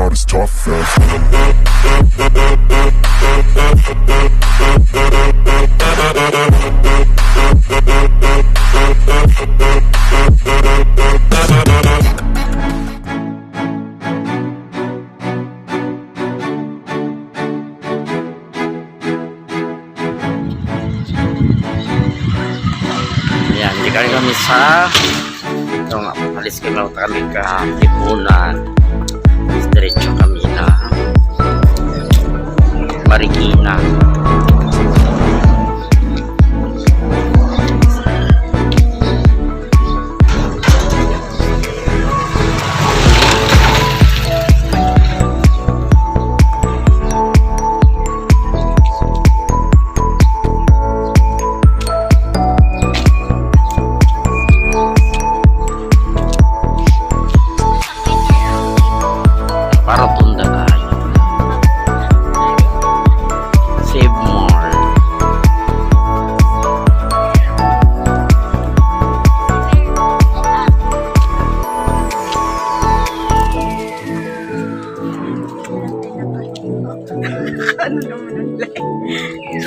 not as tough as Ayan, hindi kami kami sa ito nga, alis kami kami ka Tipunan. Diretso kami na Marikina.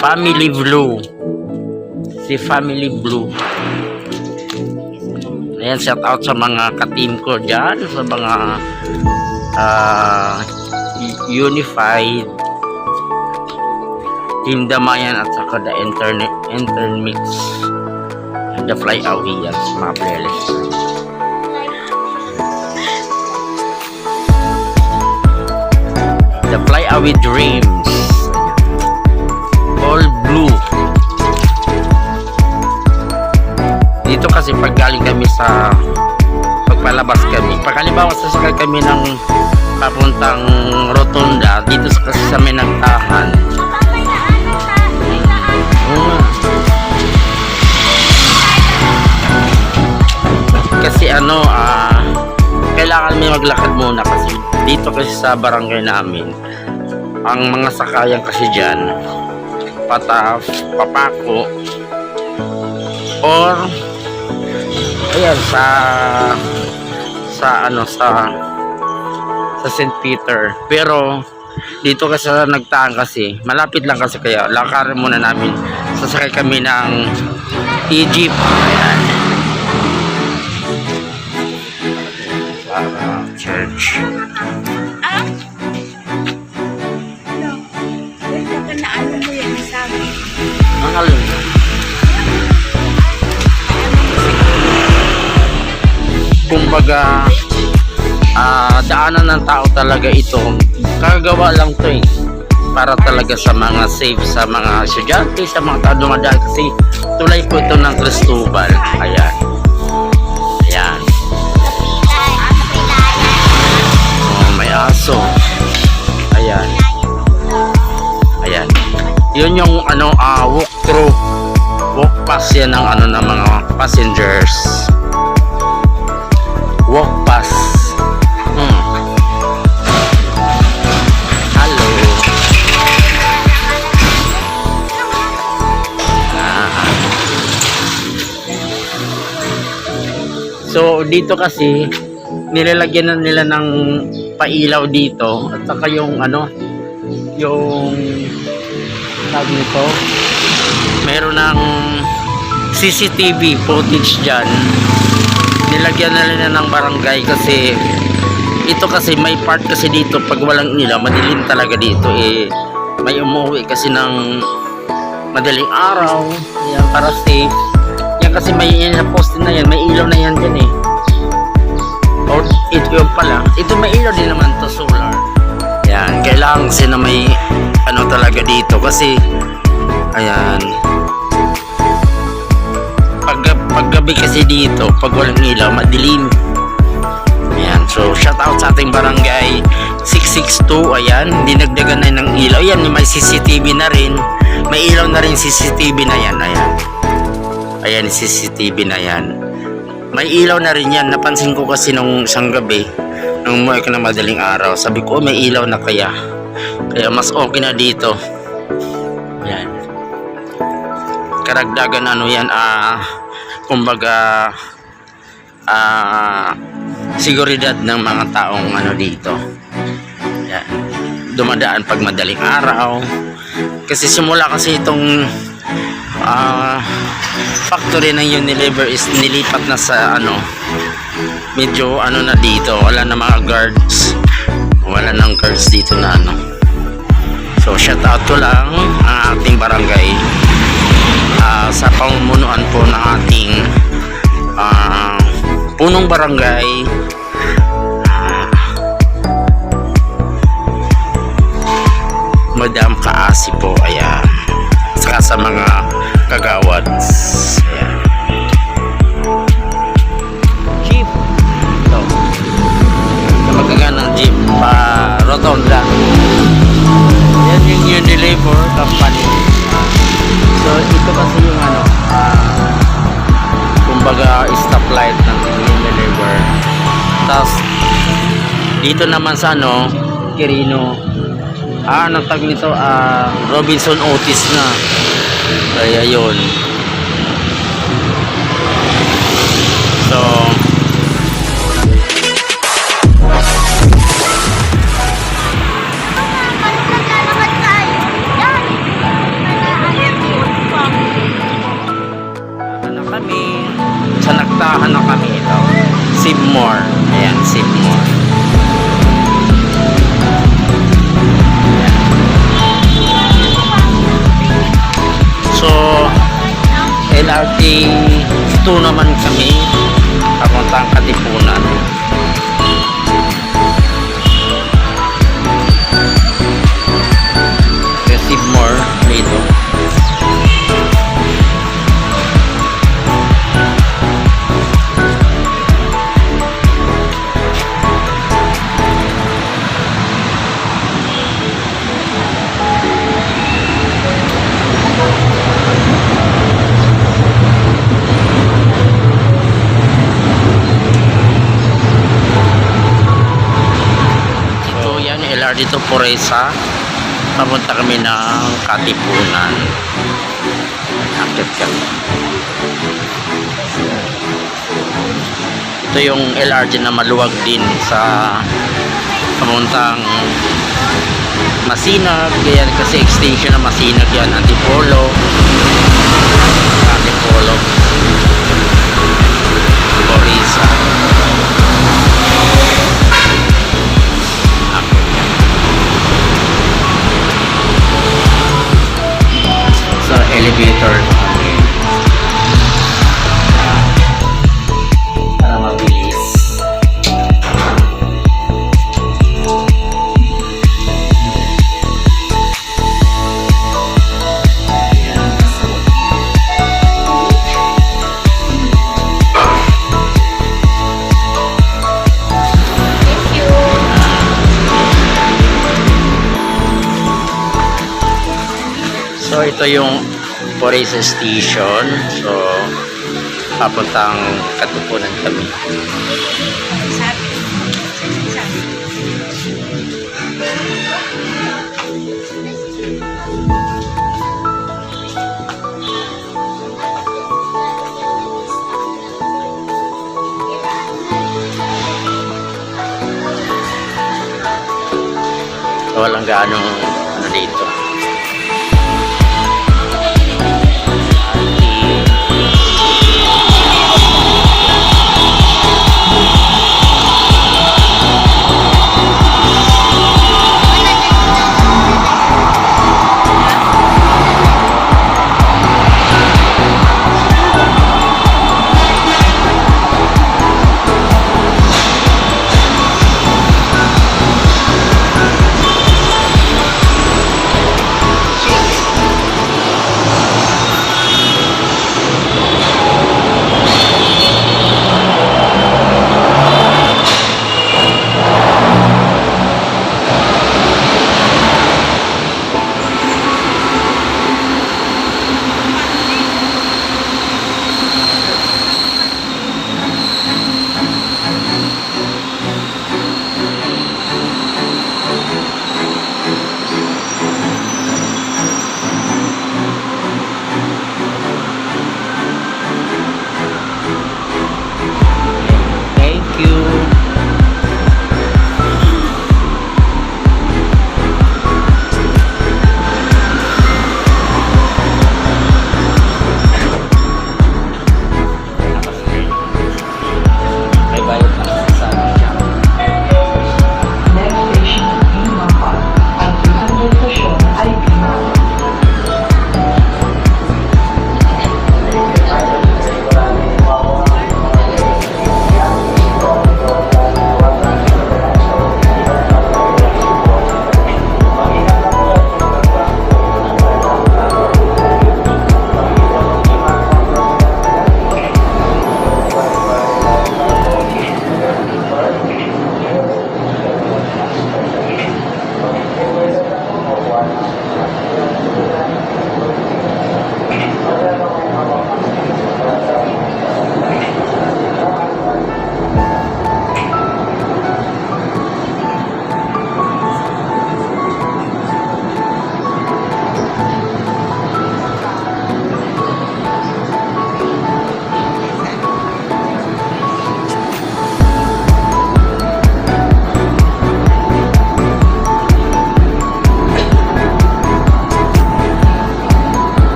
Family Blue. Si Family Blue. Ayan, shout out sa mga ka-team ko dyan, sa mga ah, Unified Team Damayan at saka the internet intermix the fly away yan mga playlist the fly away dreams. All blue. Dito kasi pag galing kami sa pagpalabas kami. Pag halimbawa sasakay kami ng papuntang rotunda. Dito kasi sa may nagtahan Hmm. kasi ano ah kailangan may maglakad muna kasi dito kasi sa barangay namin ang mga sakayan kasi dyan pataf, papako or ayan sa sa ano sa sa St. Peter. Pero dito kasi nagtaan kasi malapit lang kasi kaya lakarin muna namin. Sasakay kami ng Egypt. Ayan. Church alin kumbaga ah, daanan ng tao talaga ito. Kagawa lang to eh para talaga sa mga safe sa mga estudyante sa mga tao dumadaan. Kasi tulay po ito ng Cristobal. Ayan. Ayan. Oh, may aso yun yung ano ah walk through. Walk pass yan ng ano ng mga passengers. Walk pass. Hmm. hello. Ah. so dito kasi nilalagyan na nila ng pailaw dito. At saka yung ano yung tawag nito? Meron ng CCTV footage dyan. Nilagyan na nila ng barangay kasi ito kasi may part kasi dito pag walang nila madilim talaga dito eh. May umuwi kasi ng madaling araw yan para safe. Yan kasi may yan na poste na yan may ilaw na yan dyan eh. Or ito yung pala. Ito may ilaw din naman to solar. Yan kailangan kasi na may ano talaga dito kasi ayan. Pag, paggabi kasi dito pag walang ilaw madilim. Ayan so shout out sa ating barangay 662 ayan. Dinagdagan na ng ilaw yan may CCTV na rin. May ilaw na rin CCTV na yan ayan. Ayan CCTV na yan. May ilaw na rin yan. Napansin ko kasi nung isang gabi nung ko na madaling araw sabi ko "Oh, may ilaw na kaya kaya mas okay na dito. Yan. Karagdagan ano yan ah kumbaga ah seguridad ng mga taong ano dito. Yan. Dumadaan pag madaling araw. Kasi simula kasi itong ah, factory ng Unilever is nilipat na sa ano medyo ano na dito. Wala na mga guards. Wala nang guards dito na ano so shout out ko lang ang ating barangay ah, sa pamumunuan po ng ating ah, punong barangay. Madam Kaasi po ayan. Saka sa mga kagawads ayan. Jeep. Ito. Magaga ng jeep pa rotonda dito naman sa ano Quirino. Ah anong nito ah Robinson Otis na. Kaya yun LRT 2 naman kami papuntang Katipunan yan, LRT to Poresa. Papunta kami ng Katipunan. Akit kami. Ito yung LRT na maluwag din sa pamuntang Masinag. Yan kasi extension ng Masinag yan. Antipolo. Antipolo. Poresa. Sa elevator. Para mabilis. So ito yung Poresa Station so papuntang Katupunan kami. Walang gaano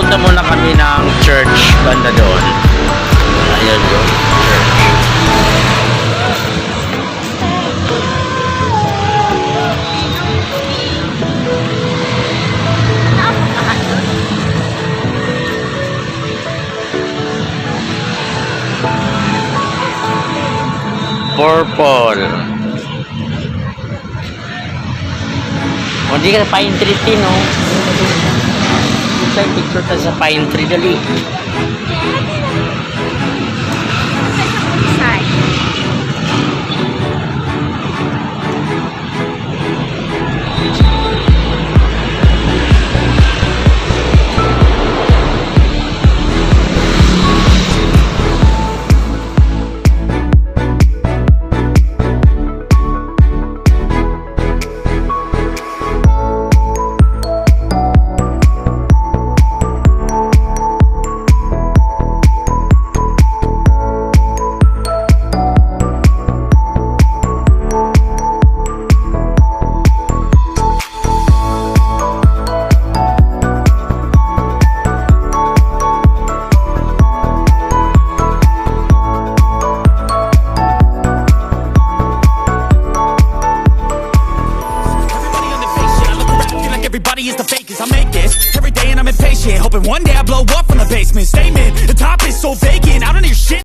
Punta muna kami ng church banda doon. Ayan yung church. Purple. O, di ka tree tin, no? Sa picture tayo sa pine tree, dali.